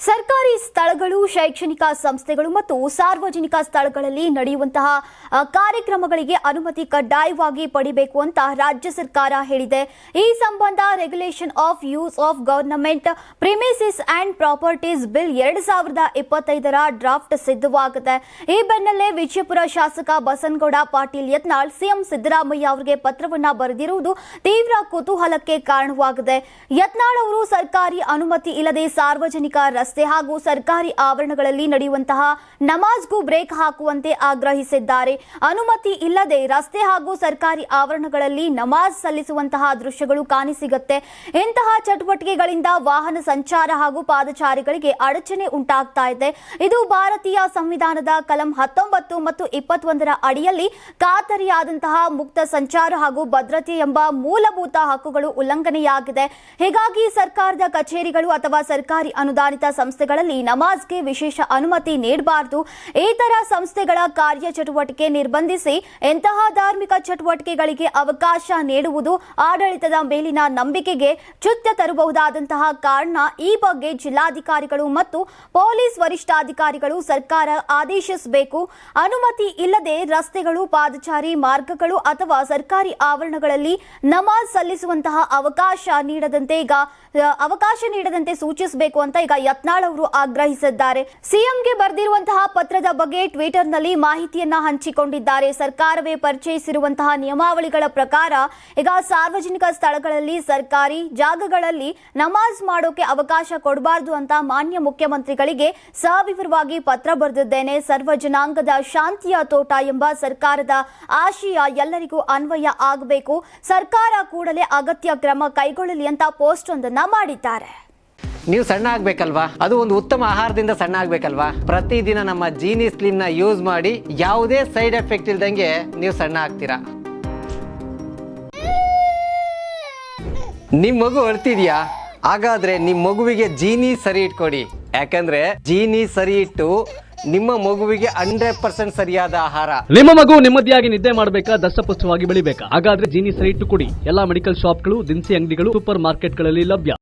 ಸರ್ಕಾರಿ ಸ್ಥಳಗಳು ಶೈಕ್ಷಣಿಕ ಸಂಸ್ಥೆಗಳು ಮತ್ತು ಸಾರ್ವಜನಿಕ ಸ್ಥಳಗಳಲ್ಲಿ ನಡೆಯುವಂತಹ ಕಾರ್ಯಕ್ರಮಗಳಿಗೆ ಅನುಮತಿ ಕಡ್ಡಾಯವಾಗಿ ಪಡಿಬೇಕು ಅಂತ ರಾಜ್ಯ ಸರ್ಕಾರ ಹೇಳಿದೆ. ಈ ಸಂಬಂಧ regulation of use of government premises and properties bill ಎರಡ್ ಸಾವಿರದ ಇಪ್ಪತ್ತೈದರ ಡ್ರಾಫ್ಟ್ ಸಿದ್ಧವಾಗಿದೆ. ಈ ಬೆನ್ನಲ್ಲೇ ವಿಜಯಪುರ ಶಾಸಕ ಬಸನಗೌಡ ಪಾಟೀಲ್ ಯತ್ನಾಳ್, ಸಿಎಂ ಸಿದ್ದರಾಮಯ್ಯ ಅವರಿಗೆ ಪತ್ರವನ್ನ ಬರೆದಿರುವುದು ತೀವ್ರ ಕುತೂಹಲಕ್ಕೆ ಕಾರಣವಾಗಿದೆ. ಯತ್ನಾಳ್ ಅವರು ಸರ್ಕಾರಿ ಅನುಮತಿ ಇಲ್ಲದೆ ಸಾರ್ವಜನಿಕ ರಸ್ತೆ ಹಾಗೂ ಸರ್ಕಾರಿ ಆವರಣಗಳಲ್ಲಿ ನಡೆಯುವಂತಹ ನಮಾಜ್ಗೂ ಬ್ರೇಕ್ ಹಾಕುವಂತೆ ಆಗ್ರಹಿಸಿದ್ದಾರೆ. ಅನುಮತಿ ಇಲ್ಲದೆ ರಸ್ತೆ ಹಾಗೂ ಸರ್ಕಾರಿ ಆವರಣಗಳಲ್ಲಿ ನಮಾಜ್ ಸಲ್ಲಿಸುವಂತಹ ದೃಶ್ಯಗಳು ಕಾಣಿಸಿಗುತ್ತೆ. ಇಂತಹ ಚಟುವಟಿಕೆಗಳಿಂದ ವಾಹನ ಸಂಚಾರ ಹಾಗೂ ಪಾದಚಾರಿಗಳಿಗೆ ಅಡಚಣೆ ಉಂಟಾಗ್ತಾ ಇದೆ. ಇದು ಭಾರತೀಯ ಸಂವಿಧಾನದ ಕಲಂ ಹತ್ತೊಂಬತ್ತು ಮತ್ತು ಇಪ್ಪತ್ತೊಂದರ ಅಡಿಯಲ್ಲಿ ಖಾತರಿಯಾದಂತಹ ಮುಕ್ತ ಸಂಚಾರ ಹಾಗೂ ಭದ್ರತೆ ಎಂಬ ಮೂಲಭೂತ ಹಕ್ಕುಗಳು ಉಲ್ಲಂಘನೆಯಾಗಿದೆ. ಹೀಗಾಗಿ ಸರ್ಕಾರದ ಕಚೇರಿಗಳು ಅಥವಾ ಸರ್ಕಾರಿ ಅನುದಾನಿತ ಸಂಸ್ಥೆಗಳಲ್ಲಿ ನಮಾಜ್ಗೆ ವಿಶೇಷ ಅನುಮತಿ ನೀಡಬಾರದು. ಇತರ ಸಂಸ್ಥೆಗಳ ಕಾರ್ಯಚಟುವಟಿಕೆ ನಿರ್ಬಂಧಿಸಿ ಎಂತಹ ಧಾರ್ಮಿಕ ಚಟುವಟಿಕೆಗಳಿಗೆ ಅವಕಾಶ ನೀಡುವುದು ಆಡಳಿತದ ಮೇಲಿನ ನಂಬಿಕೆಗೆ ಚುಚ್ಚ ತರಬಹುದಾದಂತಹ ಕಾರಣ ಈ ಬಗ್ಗೆ ಜಿಲ್ಲಾಧಿಕಾರಿಗಳು ಮತ್ತು ಪೊಲೀಸ್ ವರಿಷ್ಠಾಧಿಕಾರಿಗಳು ಸರ್ಕಾರ ಆದೇಶಿಸಬೇಕು. ಅನುಮತಿ ಇಲ್ಲದೆ ರಸ್ತೆಗಳು, ಪಾದಚಾರಿ ಮಾರ್ಗಗಳು ಅಥವಾ ಸರ್ಕಾರಿ ಆವರಣಗಳಲ್ಲಿ ನಮಾಜ್ ಸಲ್ಲಿಸುವಂತಹ ಅವಕಾಶ ನೀಡದಂತೆ ಈಗ ಅವಕಾಶ ನೀಡದಂತೆ ಸೂಚಿಸಬೇಕು ಅಂತ ಈಗ ಯತ್ನಾಳ್ ಅವರು ಆಗ್ರಹಿಸಿದ್ದಾರೆ. ಸಿಎಂಗೆ ಬರೆದಿರುವಂತಹ ಪತ್ರದ ಬಗ್ಗೆ ಟ್ವಿಟರ್ನಲ್ಲಿ ಮಾಹಿತಿಯನ್ನ ಹಂಚಿಕೊಂಡಿದ್ದಾರೆ ಸರ್ಕಾರವೇ ಪರಿಚಯಿಸಿರುವಂತಹ ನಿಯಮಾವಳಿಗಳ ಪ್ರಕಾರ ಈಗ ಸಾರ್ವಜನಿಕ ಸ್ಥಳಗಳಲ್ಲಿ ಸರ್ಕಾರಿ ಜಾಗಗಳಲ್ಲಿ ನಮಾಜ್ ಮಾಡೋಕೆ ಅವಕಾಶ ಕೊಡಬಾರದು ಅಂತ ಮಾನ್ಯ ಮುಖ್ಯಮಂತ್ರಿಗಳಿಗೆ ಸವಿವರವಾಗಿ ಪತ್ರ ಬರೆದಿದ್ದೇನೆ. ಸರ್ವ ಜನಾಂಗದ ಶಾಂತಿಯ ತೋಟ ಎಂಬ ಸರ್ಕಾರದ ಆಶಯ ಎಲ್ಲರಿಗೂ ಅನ್ವಯ ಆಗಬೇಕು. ಸರ್ಕಾರ ಕೂಡಲೇ ಅಗತ್ಯ ಕ್ರಮ ಕೈಗೊಳ್ಳಲಿ ಅಂತ ಪೋಸ್ಟ್ ಒಂದನ್ನ ಮಾಡಿದ್ದಾರೆ. ನೀವು ಸಣ್ಣ ಆಗ್ಬೇಕಲ್ವಾ? ಅದು ಒಂದು ಉತ್ತಮ ಆಹಾರದಿಂದ ಸಣ್ಣ ಆಗ್ಬೇಕಲ್ವಾ? ಪ್ರತಿದಿನ ನಮ್ಮ ಜೀನಿ ಸ್ಲಿಮ್ನ ಯೂಸ್ ಮಾಡಿ ಯಾವುದೇ ಸೈಡ್ ಎಫೆಕ್ಟ್ ಇಲ್ದಂಗೆ ನೀವು ಸಣ್ಣ ಆಗ್ತೀರಾ? ನಿಮ್ ಮಗು ಅಳ್ತಿದ್ಯಾ? ಹಾಗಾದ್ರೆ ನಿಮ್ ಮಗುವಿಗೆ ಜೀನಿ ಸರಿ ಇಟ್ಕೊಡಿ. ಯಾಕಂದ್ರೆ ಜೀನಿ ಸರಿ ಇಟ್ಟು ನಿಮ್ಮ ಮಗುವಿಗೆ ಹಂಡ್ರೆಡ್ ಪರ್ಸೆಂಟ್ ಸರಿಯಾದ ಆಹಾರ. ನಿಮ್ಮ ಮಗು ನೆಮ್ಮದಿಯಾಗಿ ನಿದ್ದೆ ಮಾಡಬೇಕಾ ದಷ್ಟಪುಷ್ಟವಾಗಿ ಬೆಳಿಬೇಕಾ? ಹಾಗಾದ್ರೆ ಜೀನಿ ಸರಿ ಇಟ್ಟು ಕೊಡಿ. ಎಲ್ಲಾ ಮೆಡಿಕಲ್ ಶಾಪ್ಗಳು ದಿನಸಿ ಅಂಗಡಿಗಳು ಸೂಪರ್ ಮಾರ್ಕೆಟ್ಗಳಲ್ಲಿ ಲಭ್ಯ.